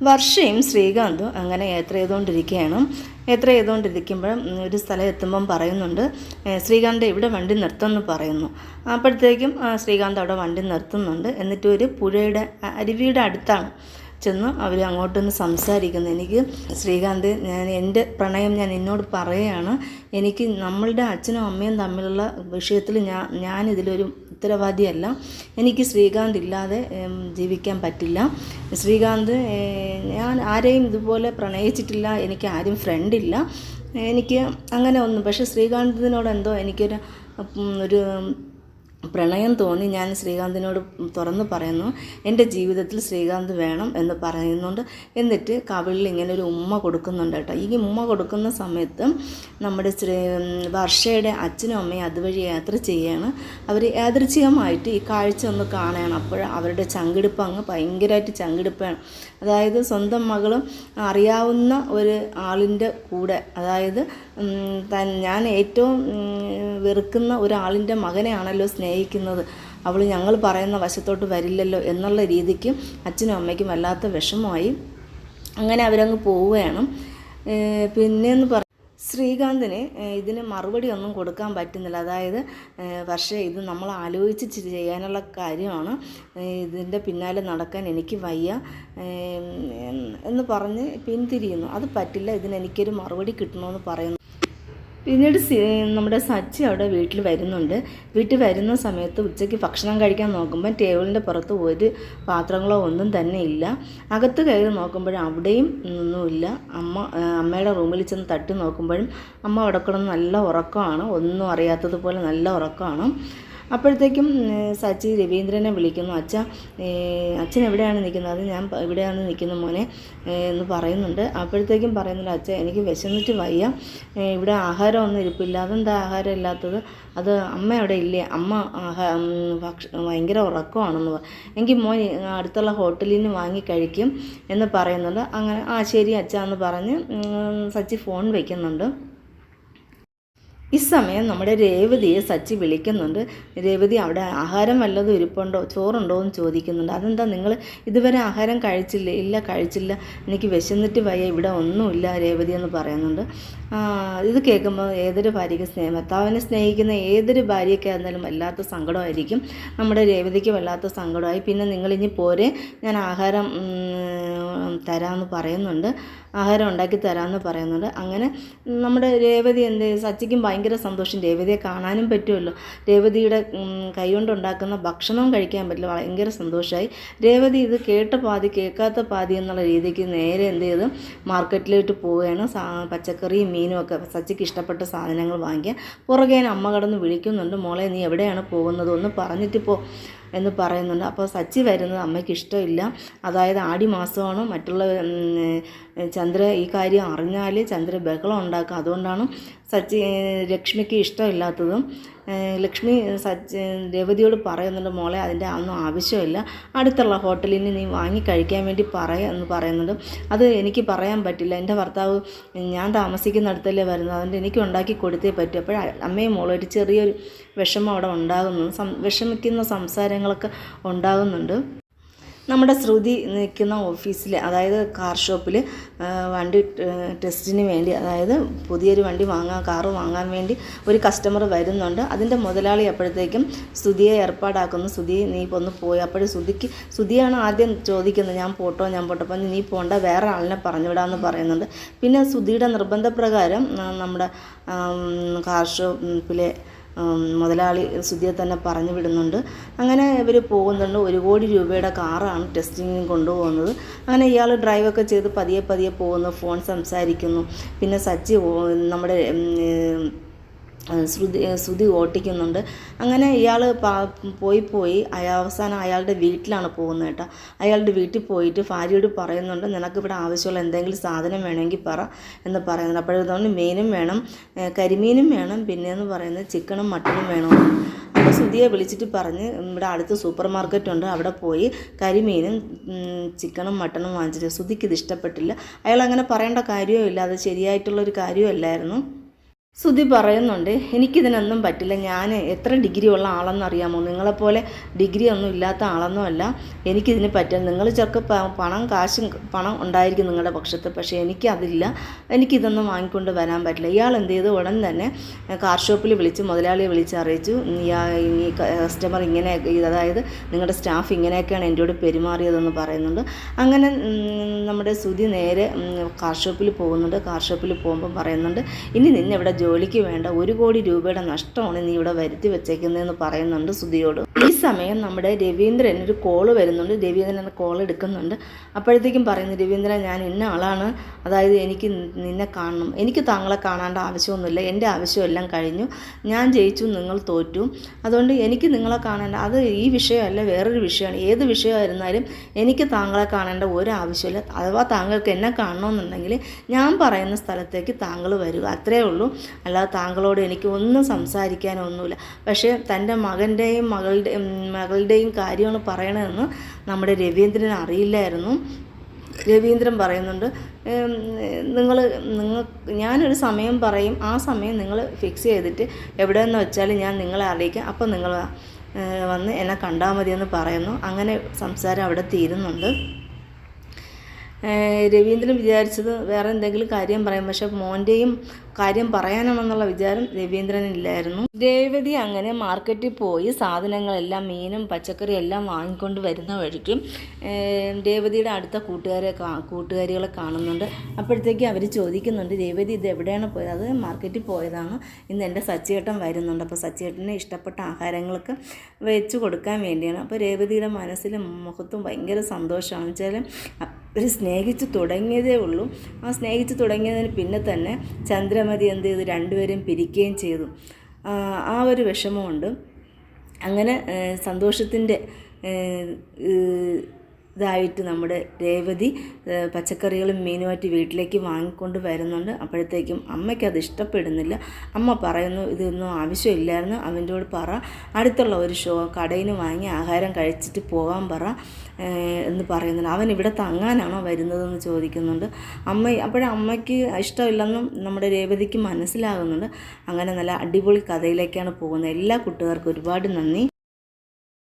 വർഷയും ശ്രീകാന്തും അങ്ങനെ യാത്ര ചെയ്തുകൊണ്ടിരിക്കുകയാണ്. യാത്ര ചെയ്തുകൊണ്ടിരിക്കുമ്പോൾ ഒരു സ്ഥലം എത്തുമ്പം പറയുന്നുണ്ട് "ഏ, ശ്രീകാന്ത് ഇവിടെ വണ്ടി നിർത്തുമെന്ന് പറയുന്നു. അപ്പോഴത്തേക്കും ശ്രീകാന്ത് അവിടെ വണ്ടി നിർത്തുന്നുണ്ട്. എന്നിട്ട് ഒരു പുഴയുടെ അരുവിയുടെ അടുത്താണ്. ചെന്ന് അവർ അങ്ങോട്ടൊന്ന് സംസാരിക്കുന്നു. എനിക്ക് ശ്രീകാന്ത് ഞാൻ എന്റെ പ്രണയം ഞാൻ എന്നോട് പറയുകയാണ് എനിക്ക് നമ്മളുടെ അച്ഛനും അമ്മയും തമ്മിലുള്ള വിഷയത്തിൽ ഞാൻ ഞാനിതിലൊരു ഉത്തരവാദിയല്ല. എനിക്ക് ശ്രീകാന്ത് ഇല്ലാതെ ജീവിക്കാൻ പറ്റില്ല. ശ്രീകാന്ത് ഞാൻ ആരെയും ഇതുപോലെ പ്രണയിച്ചിട്ടില്ല. എനിക്ക് ആരും ഫ്രണ്ടില്ല എനിക്ക് അങ്ങനെ ഒന്നും പക്ഷേ ശ്രീകാന്തിനോട് എന്തോ എനിക്കൊരു ഒരു പ്രണയം തോന്നി ഞാൻ ശ്രീകാന്തിനോട് തുറന്നു പറയുന്നു എന്റെ ജീവിതത്തിൽ ശ്രീകാന്ത് വേണം എന്ന് പറയുന്നുണ്ട്. എന്നിട്ട് കവിളിൽ ഇങ്ങനെ ഒരു ഉമ്മ കൊടുക്കുന്നുണ്ട് കേട്ടോ. ഈ ഉമ്മ കൊടുക്കുന്ന സമയത്ത് നമ്മുടെ ശ്രീ വർഷയുടെ അച്ഛനും അമ്മയും അതുവഴി യാത്ര ചെയ്യുകയാണ് അവർ യാദൃച്ഛികമായിട്ട് ഈ കാഴ്ച ഒന്ന് കാണുകയാണ്. അപ്പോൾ അവരുടെ ചങ്കിടിപ്പ് അങ്ങ് ഭയങ്കരമായിട്ട് ചങ്കിടിപ്പാണ്. അതായത് സ്വന്തം മകളും അറിയാവുന്ന ഒരു ആളിന്റെ കൂടെ അതായത് ഞാൻ ഏറ്റവും വെറുക്കുന്ന ഒരാളിന്റെ മകനെയാണല്ലോ സ്നേഹിക്കുന്നത്. അവൾ ഞങ്ങൾ പറയുന്ന വശത്തോട്ട് വരില്ലല്ലോ എന്നുള്ള രീതിക്ക് അച്ഛനും അമ്മയ്ക്കും വല്ലാത്ത വിഷമമായി അങ്ങനെ അവരങ്ങ് പോവുകയാണ്. പിന്നെയെന്ന് പറ ശ്രീകാന്തിന് ഇതിന് മറുപടി ഒന്നും കൊടുക്കാൻ പറ്റുന്നില്ല. അതായത് പക്ഷേ ഇത് നമ്മൾ ആലോചിച്ച് ചെയ്യാനുള്ള കാര്യമാണ്. ഇതിന്റെ പിന്നാലെ നടക്കാൻ എനിക്ക് വയ്യ. എന്ന് പറഞ്ഞ് പിന്തിരിയുന്നു. അത് പറ്റില്ല. ഇതിന് എനിക്കൊരു മറുപടി കിട്ടണമെന്ന് പറയുന്നു. പിന്നീട് നമ്മുടെ സച്ചി അവിടെ വീട്ടിൽ വരുന്നുണ്ട്. വീട്ടിൽ വരുന്ന സമയത്ത് ഉച്ചയ്ക്ക് ഭക്ഷണം കഴിക്കാൻ നോക്കുമ്പോൾ ടേബിളിന്റെ പുറത്ത് ഒരു പാത്രങ്ങളോ ഒന്നും തന്നെ ഇല്ല. അകത്ത് കയറി നോക്കുമ്പോഴും അവിടെയും ഒന്നുമില്ല അമ്മ അമ്മയുടെ റൂമിൽ ചെന്ന് തട്ടി നോക്കുമ്പോഴും അമ്മ അവിടെ നല്ല ഉറക്കമാണ്. ഒന്നും അറിയാത്തതുപോലെ നല്ല ഉറക്കമാണ്. അപ്പോഴത്തേക്കും സച്ചി രവീന്ദ്രനെ വിളിക്കുന്നു. അച്ഛ അച്ഛൻ എവിടെയാണ് നിൽക്കുന്നത്? ഞാൻ ഇവിടെയാണ് നിൽക്കുന്ന മോനെ എന്ന് പറയുന്നുണ്ട്. അപ്പോഴത്തേക്കും പറയുന്നുണ്ട് അച്ഛ എനിക്ക് വിശന്നിട്ട് വയ്യ. ഇവിടെ ആഹാരമൊന്നും ഇരിപ്പില്ല. അതെന്താ ആഹാരം ഇല്ലാത്തത്? അത് അമ്മ അവിടെ ഇല്ലേ? അമ്മ ഭക്ഷ ഭയങ്കര ഉറക്കമാണെന്ന് എങ്കിൽ മോൻ അടുത്തുള്ള ഹോട്ടലിൽ നിന്ന് വാങ്ങി കഴിക്കും എന്ന് പറയുന്നുണ്ട്. അങ്ങനെ ആ ശരി അച്ഛ എന്ന് പറഞ്ഞ് സച്ചി ഫോൺ വയ്ക്കുന്നുണ്ട് ഈ സമയം നമ്മുടെ രേവതിയെ സച്ചി വിളിക്കുന്നുണ്ട്. രേവതി അവിടെ ആഹാരം വല്ലതും ഇരിപ്പുണ്ടോ? ചോറുണ്ടോ എന്ന് ചോദിക്കുന്നുണ്ട്. അതെന്താ നിങ്ങൾ ഇതുവരെ ആഹാരം കഴിച്ചില്ലേ? ഇല്ല കഴിച്ചില്ല. എനിക്ക് വിശന്നിട്ട് വയ്യ. ഇവിടെ ഒന്നുമില്ല രേവതി എന്ന് പറയുന്നുണ്ട്. ഇത് കേൾക്കുമ്പോൾ ഏതൊരു ഭാര്യയ്ക്ക് സ്നേഹം? ഭർത്താവിനെ സ്നേഹിക്കുന്ന ഏതൊരു ഭാര്യയ്ക്കായിരുന്നാലും വല്ലാത്ത സങ്കടമായിരിക്കും. നമ്മുടെ രേവതിക്ക് വല്ലാത്ത സങ്കടമായി. പിന്നെ നിങ്ങളിനി പോരെ. ഞാൻ ആഹാരം തരാമെന്ന് പറയുന്നുണ്ട്. ആഹാരം ഉണ്ടാക്കി തരാമെന്ന് പറയുന്നുണ്ട്. അങ്ങനെ നമ്മുടെ രേവതി എന്ത്? സച്ചിക്കും ഭയങ്കര സന്തോഷം. രേവതിയെ കാണാനും പറ്റുമല്ലോ. രേവതിയുടെ കൈകൊണ്ടുണ്ടാക്കുന്ന കൈകൊണ്ട് ഭക്ഷണവും കഴിക്കാൻ പറ്റില്ല. ഭയങ്കര സന്തോഷമായി രേവതി ഇത് കേട്ട പാതി കേൾക്കാത്ത പാതി എന്നുള്ള രീതിക്ക് നേരെ എന്ത് ചെയ്ത് മാർക്കറ്റിലോട്ട് പോവുകയാണ്. പച്ചക്കറിയും മീനും ഒക്കെ സച്ചിക്ക് ഇഷ്ടപ്പെട്ട സാധനങ്ങൾ വാങ്ങിക്കാൻ. പുറകെ അമ്മ കടന്ന് വിളിക്കുന്നുണ്ട്. മോളെ നീ എവിടെയാണ് പോകുന്നത്? ഒന്ന് പറഞ്ഞിട്ട് പോ. എന്ന് പറയുന്നുണ്ട്. അപ്പോൾ സച്ചി വരുന്നത് അമ്മയ്ക്ക് ഇഷ്ടമില്ല. അതായത് ആടി മാസമാണ് മറ്റുള്ള ചന്ദ്ര ഈ കാര്യം അറിഞ്ഞാൽ ചന്ദ്ര ബഹളം ഉണ്ടാക്കുക. അതുകൊണ്ടാണ് സച്ചി ലക്ഷ്മിക്ക് ഇഷ്ടമില്ലാത്തതും ലക്ഷ്മി സച്ചി രവതിയോട് പറയുന്നുണ്ട് മോളെ അതിന്റെ ഒന്നും ആവശ്യമില്ല. അടുത്തുള്ള ഹോട്ടലിൽ നിന്ന് നീ വാങ്ങി കഴിക്കാൻ വേണ്ടി പറയ എന്ന് പറയുന്നുണ്ട്. അത് എനിക്ക് പറയാൻ പറ്റില്ല. എന്റെ ഭർത്താവ് ഞാൻ താമസിക്കുന്നിടത്തല്ലേ വരുന്നത്. അതുകൊണ്ട് എനിക്ക് ഉണ്ടാക്കി കൊടുത്തേ പറ്റൂ. അപ്പോൾ അമ്മയും മോളും ഒരു ചെറിയൊരു വിഷമം അവിടെ ഉണ്ടാകുന്നു. സം വിഷമിക്കുന്ന സംസാരങ്ങളൊക്കെ ഉണ്ടാകുന്നുണ്ട്. നമ്മുടെ ശ്രുതി നിൽക്കുന്ന ഓഫീസിൽ അതായത് കാർ ഷോപ്പിൽ വണ്ടി ടെസ്റ്റിന് വേണ്ടി അതായത് പുതിയൊരു വണ്ടി വാങ്ങാൻ കാറ് വാങ്ങാൻ വേണ്ടി ഒരു കസ്റ്റമർ വരുന്നുണ്ട്. അതിന്റെ മുതലാളി അപ്പോഴത്തേക്കും സ്തുതിയെ ഏർപ്പാടാക്കുന്നു. സ്തുതി നീ ഇപ്പോൾ ഒന്ന് പോയി. അപ്പോഴും സ്തുതിക്ക് സ്തുതിയാണ് ആദ്യം ചോദിക്കുന്നത്. ഞാൻ പോട്ടോ ഞാൻ പോട്ടോ. അപ്പം നീ പോണ്ട വേറെ ആളിനെ പറഞ്ഞു വിടാമെന്ന് പറയുന്നുണ്ട്. പിന്നെ സ്തുതിയുടെ നിർബന്ധപ്രകാരം നമ്മുടെ കാർ ഷോപ്പിലെ മുതലാളി സുധിയെ തന്നെ പറഞ്ഞു വിടുന്നുണ്ട്. അങ്ങനെ ഇവർ പോകുന്നുണ്ട്. ഒരു കോടി രൂപയുടെ കാറാണ് ടെസ്റ്റിങ്ങിന് കൊണ്ടുപോകുന്നത്. അങ്ങനെ ഇയാൾ ഡ്രൈവൊക്കെ ചെയ്ത് പതിയെ പതിയെ പോകുന്നു. ഫോൺ സംസാരിക്കുന്നു. പിന്നെ സച്ചി നമ്മുടെ ശ്രുതി ശ്രുതി ഓട്ടിക്കുന്നുണ്ട്. അങ്ങനെ ഇയാൾ പോയി പോയി അവസാനം അയാളുടെ വീട്ടിലാണ് പോകുന്നത് കേട്ടോ. അയാളുടെ വീട്ടിൽ പോയിട്ട് ഭാര്യയോട് പറയുന്നുണ്ട് നിനക്ക് നിനക്കിവിടെ ആവശ്യമുള്ള എന്തെങ്കിലും സാധനം വേണമെങ്കിൽ പറ എന്ന് പറയുന്നുണ്ട്. അപ്പോഴതുകൊണ്ട് മീനും വേണം കരിമീനും വേണം പിന്നെ എന്ന് പറയുന്നത് ചിക്കനും മട്ടനും വേണമെന്ന്. അപ്പോൾ സുധിയെ വിളിച്ചിട്ട് പറഞ്ഞ് ഇവിടെ അടുത്ത് സൂപ്പർ മാർക്കറ്റ് ഉണ്ട് അവിടെ പോയി കരിമീനും ചിക്കനും മട്ടനും വാങ്ങിച്ചിട്ട്. സുധിക്ക് ഇത് ഇഷ്ടപ്പെട്ടില്ല. അയാൾ അങ്ങനെ പറയേണ്ട കാര്യവും ഇല്ല അത് ശരിയായിട്ടുള്ളൊരു കാര്യമല്ലായിരുന്നു സുധി പറയുന്നുണ്ട് എനിക്കിതിനൊന്നും പറ്റില്ല. ഞാൻ എത്ര ഡിഗ്രി ഉള്ള ആളെന്നറിയാമോ നിങ്ങളെപ്പോലെ ഡിഗ്രി ഒന്നും ഇല്ലാത്ത ആളൊന്നും അല്ല. എനിക്കിതിന് പറ്റില്ല. നിങ്ങൾ ചെറുക്ക് പണം കാശും പണം ഉണ്ടായിരിക്കും നിങ്ങളുടെ പക്ഷത്ത്. പക്ഷേ എനിക്കതില്ല. എനിക്കിതൊന്നും വാങ്ങിക്കൊണ്ട് വരാൻ പറ്റില്ല. ഇയാൾ എന്ത് ചെയ്തു? ഉടൻ തന്നെ കാർ ഷോപ്പിൽ വിളിച്ച് മുതലാളിയെ വിളിച്ച് അറിയിച്ചു. ഈ കസ്റ്റമർ ഇങ്ങനെ അതായത് നിങ്ങളുടെ സ്റ്റാഫ് ഇങ്ങനെയൊക്കെയാണ് എന്നോട് പെരുമാറിയതെന്ന് പറയുന്നുണ്ട്. അങ്ങനെ നമ്മുടെ സുധി നേരെ കാർ ഷോപ്പിൽ പോകുന്നുണ്ട്. കാർ ഷോപ്പിൽ പോകുമ്പം പറയുന്നുണ്ട് ഇനി നിന്നെ ഇവിടെ ജോലിക്ക് വേണ്ട ഒരു കോടി രൂപയുടെ നഷ്ടമാണ് നീ ഇവിടെ വരുത്തി വെച്ചേക്കുന്നതെന്ന് പറയുന്നുണ്ട് സുധിയോട്. ഈ സമയം നമ്മുടെ രവീന്ദ്രൻ ഒരു കോൾ വരുന്നുണ്ട്. രവീന്ദ്രൻ കോൾ എടുക്കുന്നുണ്ട്. അപ്പോഴത്തേക്കും പറയുന്നു രവീന്ദ്രൻ ഞാൻ ഇന്ന ആളാണ്. അതായത് എനിക്ക് നിന്നെ കാണണം. എനിക്ക് താങ്കളെ കാണേണ്ട ആവശ്യമൊന്നുമില്ല. എന്റെ ആവശ്യമെല്ലാം കഴിഞ്ഞു. ഞാൻ ജയിച്ചു നിങ്ങൾ തോറ്റു. അതുകൊണ്ട് എനിക്ക് നിങ്ങളെ കാണേണ്ട. അത് ഈ വിഷയമല്ല വേറൊരു വിഷയമാണ്. ഏത് വിഷയമായിരുന്നാലും എനിക്ക് താങ്കളെ കാണേണ്ട ഒരു ആവശ്യമില്ല. അഥവാ താങ്കൾക്ക് എന്നെ കാണണമെന്നുണ്ടെങ്കിൽ ഞാൻ പറയുന്ന സ്ഥലത്തേക്ക് താങ്കൾ വരിക. അത്രേ ഉള്ളൂ. അല്ലാതെ താങ്കളോട് എനിക്ക് ഒന്നും സംസാരിക്കാനൊന്നുമില്ല. പക്ഷേ തന്റെ മകന്റെയും മകളുടെ മകളുടെയും കാര്യമാണ് പറയണതെന്ന് നമ്മുടെ രവീന്ദ്രൻ അറിയില്ലായിരുന്നു. രവീന്ദ്രൻ പറയുന്നുണ്ട് നിങ്ങൾ നിങ്ങൾ ഞാനൊരു സമയം പറയും. ആ സമയം നിങ്ങൾ ഫിക്സ് ചെയ്തിട്ട് എവിടെയെന്ന് വെച്ചാൽ ഞാൻ നിങ്ങളെ അറിയിക്കാം. അപ്പോൾ നിങ്ങൾ വന്ന് എന്നെ കണ്ടാൽ മതിയെന്ന് പറയുന്നു. അങ്ങനെ സംസാരം അവിടെ തീരുന്നുണ്ട്. രവീന്ദ്രൻ വിചാരിച്ചത് വേറെ എന്തെങ്കിലും കാര്യം പറയാം. പക്ഷെ മോന്റെയും കാര്യം പറയാനാണെന്നുള്ള വിചാരം രവീന്ദ്രനില്ലായിരുന്നു. രേവതി അങ്ങനെ മാർക്കറ്റിൽ പോയി സാധനങ്ങളെല്ലാം മീനും പച്ചക്കറിയും എല്ലാം വാങ്ങിക്കൊണ്ട് വരുന്ന വഴിക്കും രേവതിയുടെ അടുത്ത കൂട്ടുകാരെ കൂട്ടുകാരികളെ കാണുന്നുണ്ട്. അപ്പോഴത്തേക്ക് അവർ ചോദിക്കുന്നുണ്ട് രേവതി ഇത് എവിടെയാണ് പോയത്? അത് മാർക്കറ്റിൽ പോയതാണ്. ഇന്ന് എന്റെ സച്ചിയേട്ടൻ വരുന്നുണ്ട്. അപ്പോൾ സച്ചിയേട്ടന് ഇഷ്ടപ്പെട്ട ആഹാരങ്ങളൊക്കെ വെച്ച് കൊടുക്കാൻ വേണ്ടിയാണ്. അപ്പോൾ രേവതിയുടെ മനസ്സിലും മുഖത്തും ഭയങ്കര സന്തോഷമാണ്. വെച്ചാൽ അവർ സ്നേഹിച്ച് തുടങ്ങിയതേ ഉള്ളൂ. ആ സ്നേഹിച്ച് തുടങ്ങിയതിന് പിന്നെ തന്നെ ചന്ദ്രമതി എന്ത് ചെയ്തു? രണ്ടുപേരും പിരിക്കുകയും ചെയ്തു. ആ, ഒരു വിഷമമുണ്ട്. അങ്ങനെ സന്തോഷത്തിന്റെ ഇതായിട്ട് നമ്മുടെ രേവതി പച്ചക്കറികളും മീനുമായിട്ട് വീട്ടിലേക്ക് വാങ്ങിക്കൊണ്ട് വരുന്നുണ്ട്. അപ്പോഴത്തേക്കും അമ്മയ്ക്ക് അത് ഇഷ്ടപ്പെടുന്നില്ല. അമ്മ പറയുന്നു ഇതൊന്നും ആവശ്യമില്ലായിരുന്നു. അവന്റെ പറ. അടുത്തുള്ള ഒരു ഷോ കടയിൽ നിന്ന് വാങ്ങി ആഹാരം കഴിച്ചിട്ട് പോകാൻ പറ എന്ന് പറയുന്നുണ്ട്. അവൻ ഇവിടെ തങ്ങാനാണോ വരുന്നതെന്ന് ചോദിക്കുന്നുണ്ട്. അമ്മ അപ്പോഴേ അമ്മയ്ക്ക് ഇഷ്ടമില്ലെന്നും നമ്മുടെ രേവതിക്ക് മനസ്സിലാകുന്നുണ്ട്. അങ്ങനെ നല്ല അടിപൊളി കഥയിലേക്കാണ് പോകുന്നത്. എല്ലാ കുട്ടികൾക്കും ഒരുപാട് നന്ദി.